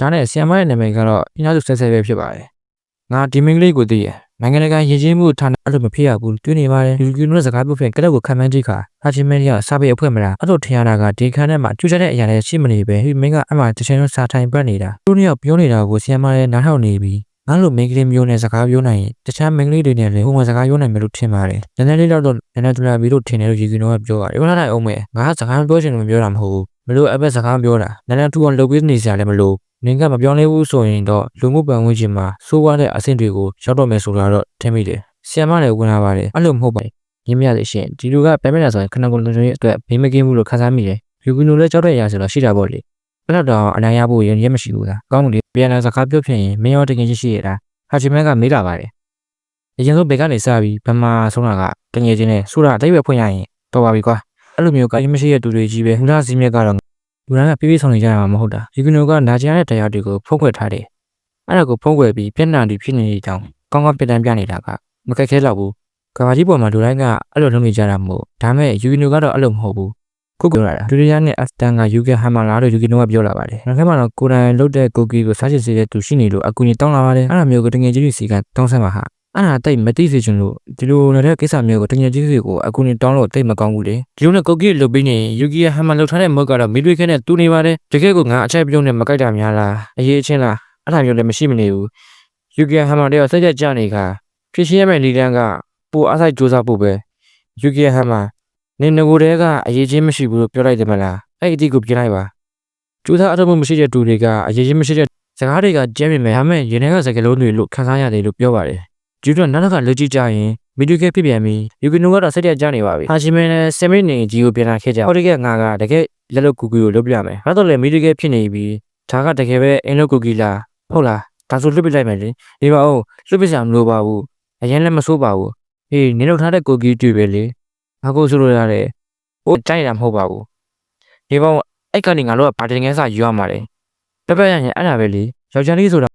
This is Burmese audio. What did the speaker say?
ဒါနဲ့ဆီယမ်မရဲ့နာမည်ကတော့အင်အားစုဆဲဆဲပဲဖြစ်ပါတယ်ငါဒီမင်းကလေးကိုသိရနိုင်ငံတကာရည်ချင်းမှုဌာနအဲ့လိုမဖြစ်ရဘူးတွေ့နေပါတယ်လူကြီးတို့စကားပြောဖြင့်ကလက်ကိုခံမှန်းကြည့်ခါဟာချင်းမင်းကစာပေအဖွဲ့မလားအဲ့လိုထင်ရတာကဒီခန်းထဲမှာကျူးချက်တဲ့အရာတွေရှိမနေပဲဟိမင်းကအမှတချင်လုံးစာထိုင်ပတ်နေတာသူတို့နှစ်ယောက်ပြောနေတာကိုဆီယမ်မရဲ့နားထောင်နေပြီးငါလိုမင်းကလေးမျိုးနဲ့စကားပြောနိုင်ရင်တခြားမင်းကလေးတွေနဲ့လည်းဟိုမှာစကားပြောနိုင်မယ်လို့ထင်ပါတယ်နည်းနည်းလေးတော့နည်းနည်းတူလာပြီးလို့ထင်တယ်လို့ယူကီနိုကပြောပါတယ်ဘယ်လိုလဲအောင်မဲငါကစကားပြောချင်လို့မပြောတာမဟုတ်ဘူးမလို့အဘက်စကားပြောတာနည်းနည်းတူအောင်လုပ်ပေးနေစရာလည်းမလို နင်ကမပြောင်းလဲဘူးဆိုရင်တော့လူမှုပတ်ဝန်းကျင်မှာစိုးဝါးတဲ့အဆင့်တွေကိုရောက်တော့မယ်ဆိုတာတော့ထင်မိတယ်ဆီယမ်မလည်းဝင်လာပါတယ်အဲ့လိုမဟုတ်ပါဘူးရင်းမရသေးရှင်ဒီလူကပဲမဲ့လာဆိုရင်ခဏကုန်လုံခြုံရေးအတွက်ဘေးမကင်းဘူးလို့ခန်းစားမိတယ်ယူကီနိုလည်းကြောက်တဲ့အရာဆိုတော့ရှိတာပေါ့လေဘယ်တော့တော့အနိုင်ရဖို့ရင်ရဲမရှိဘူးလားကောင်းတယ်ပြန်လာစကားပြောဖြစ်ရင်မင်းရောတကယ်ရှိရှိရတာဟာချီမန်ကမေးလာပါတယ်အရင်ဆုံးဘယ်ကနေစပြီးဗမာဆုံးတာကတငယ်ချင်းနဲ့ဆိုတာအတိတ်ပဲဖွင့်ရရင်တော်ပါပြီကွာအဲ့လိုမျိုးကရင်မရှိတဲ့တူတွေကြီးပဲဟူလာစီမြက်ကတော့ လူတိုင်းကပြေးပြေးဆောင်နေကြရမှာမဟုတ်တာယူကီနိုကနာကျင်ရတဲ့တရားတွေကိုဖုံးကွယ်ထားတယ်အဲ့ဒါကိုဖုံးကွယ်ပြီးပြန်နာတီဖြစ်နေတဲ့အကြောင်းကောင်းကောင်းပြတမ်းပြနေတာကမကက်ခဲတော့ဘူးကဘာကြီးပေါ်မှာလူတိုင်းကအဲ့လိုလုပ်နေကြတာမို့ဒါမဲ့ယူကီနိုကတော့အဲ့လိုမဟုတ်ဘူးခုပြောလာတာဒူရီယာနဲ့အက်စတန်ကယူကီဟမ်မာလာတို့ယူကီနိုကပြောလာပါတယ်နောက်ထပ်မှာတော့ကိုယ်တိုင်လုတ်တဲ့ကိုကီကိုစားချင်စေတဲ့သူရှိနေလို့အကူကြီးတောင်းလာပါတယ်အဲ့ဒါမျိုးကိုတငယ်ချင်းတွေစီကတောင်းဆမှာဟာ အဲ့ဒါတိတ်မသိစေချင်လို့ဒီလိုနေတဲ့ကိစ္စမျိုးကိုတငယ်ချင်းတွေကိုအကူကြီးတောင်းလို့တိတ်မကောင်းဘူးလေဒီလိုနဲ့ကိုကီလုတ်ပြီးနေယူကီဟမ်မာလုတ်ထားတဲ့မုတ်ကတော့မီတွေခဲနဲ့တူနေပါတယ်တကယ်ကိုငါအချက်ပြုံးနဲ့မကြိုက်တာများလားအရေးချင်းလားအဲ့ဒါမျိုးလည်းမရှိမနေဘူးယူကီဟမ်မာတွေကစိတ်ကြကြနေခါဖြစ်ရှင်းရမယ့်လီလန်ကပိုအားဆိုင်စူးစမ်းဖို့ပဲယူကီဟမ်မာနင်ငကိုတဲကအရေးချင်းမရှိဘူးလို့ပြောလိုက်တယ်မလားအဲ့ဒီအတိကိုပြင်လိုက်ပါကျူးသားအထမှုမရှိတဲ့သူတွေကအရေးချင်းမရှိတဲ့စကားတွေကကျဲမြင်မယ်ဒါပေမဲ့ရင်ထဲကစကားလုံးတွေလို့ခန်းစားရတယ်လို့ပြောပါတယ် ကျူးတော့နောက်တစ်ခါလက်ကြည့်ကြရင်မီဒီကဲဖြစ်ပြန်ပြီယူကီနိုကတော့စိတ်တက်ကြနေပါပြီဟာရှီမင်းနဲ့ဆယ်မိနစ်ကြီးကိုပြန်လာခဲ့ကြဟောဒီကငါကတကယ်လက်လုတ်ကူကူကိုလုပ်ပြမယ်ဘာတော့လဲမီဒီကဲဖြစ်နေပြီဒါကတကယ်ပဲအင်လုတ်ကူကီလားဟုတ်လားဒါဆိုလွတ်ပစ်လိုက်မယ်လေဒီပါဦးလွတ်ပစ်စရာမလိုပါဘူးအရင်လည်းမဆိုးပါဘူးဟေးနင်တို့ထားတဲ့ကိုကီတွေ့ပဲလေဘာကိုဆိုလို့ရတယ်ဟိုတိုက်တာမဟုတ်ပါဘူးဒီပေါင်းအဲ့ကနေငါတို့ကဗာတင်ငန်းစာယူရမှာလေပက်ပက်ရရင်အဲ့ဒါပဲလေယောက်ျားလေးဆိုတာ